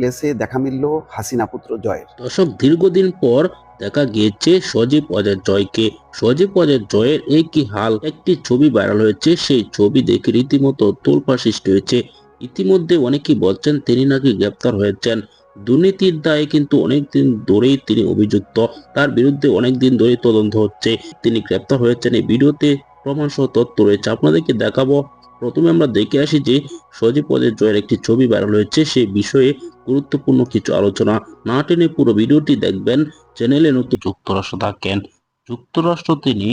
প্লেসে দেখা মিলল হাসিনা পুত্র জয়ের। দর্শক দীর্ঘদিন পর দেখা গিয়েছে সজীব অজয় জয়কে। সজীব অজয় জয়ের এই কি হাল, একটি ছবি ভাইরাল হয়েছে, সেই ছবি দেখে রীতিমতো তোলপা সৃষ্টি হয়েছে। ইতিমধ্যে অনেকেই বলছেন তিনি নাকি গ্রেপ্তার হয়েছেন। দুর্নীতির দায়ে কিন্তু অনেকদিন ধরেই তিনি অভিযুক্ত। তার বিরুদ্ধে অনেকদিন ধরেই তদন্ত হচ্ছে। তিনি গ্রেপ্তার হয়েছেন এই ভিডিওতে প্রমাণ সহ তথ্য রয়েছে। আপনাদেরকে দেখাবো। প্রথমে আমরা দেখে আসি যে সজীব অজয় জয়ের একটি ছবি ভাইরাল হয়েছে। সেই বিষয়ে গুরুত্বপূর্ণ কিছু আলোচনা না টেনে পুরো ভিডিওটি দেখবেন। চ্যানেলে নতুন যুক্তরাষ্ট্র থাকেন। যুক্তরাষ্ট্র তিনি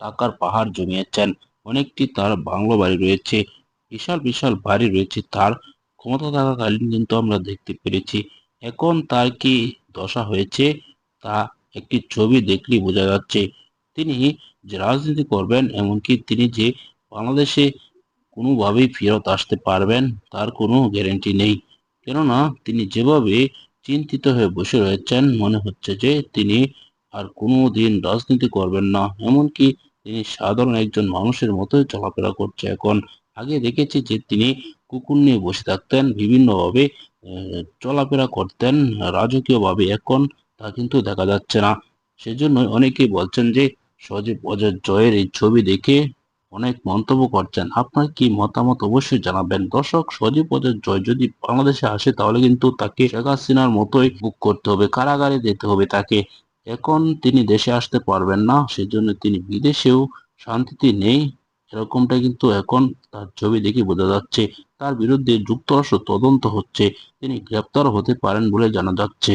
টাকার পাহাড় জমিয়েছেন। অনেকটি তার বাংলো বাড়ি রয়েছে। বিশাল বিশাল বাড়ি রয়েছে তার। ক্ষমতা থাকাকালীন কিন্তু আমরা দেখতে পেরেছি। এখন তার কি দশা হয়েছে তা একটি ছবি দেখলেই বোঝা যাচ্ছে। তিনি যে রাজনীতি করবেন, এমনকি তিনি যে বাংলাদেশে কোনোভাবেই ফেরত আসতে পারবেন, তার কোনো গ্যারেন্টি নেই। কেননা তিনি যেভাবে চিন্তিত হয়ে বসে রয়েছেন, মনে হচ্ছে যে তিনি আর কোনো দিন রাজনীতি করবেন না। এমনকি তিনি সাধারণ একজন মানুষের মতোই চলাফেরা করছে এখন। আগে দেখেছি যে তিনি কুকুর নিয়ে বসে থাকতেন, বিভিন্নভাবে চলাফেরা করতেন রাজকীয়ভাবে। এখন তা কিন্তু দেখা যাচ্ছে না। সেজন্য অনেকেই বলছেন যে সজীব অজয় জয়ের এই ছবি দেখে অনেক মন্তব্য করছেন। আপনার কি মতামত অবশ্যই জানাবেন। দর্শক, সজীব অজয় জয় যদি বাংলাদেশে আসে, তাহলে কিন্তু তাকে শেখ হাসিনার মতোই বুক করতে হবে, কারাগারে যেতে হবে তাকে। এখন তিনি দেশে আসতে পারবেন না, সেজন্য তিনি বিদেশেও শান্তিতে নেই। এরকমটা কিন্তু এখন তার ছবি দেখে বোঝা যাচ্ছে। তার বিরুদ্ধে যুক্তরাষ্ট্র তদন্ত হচ্ছে। তিনি গ্রেপ্তার হতে পারেন বলে জানা যাচ্ছে।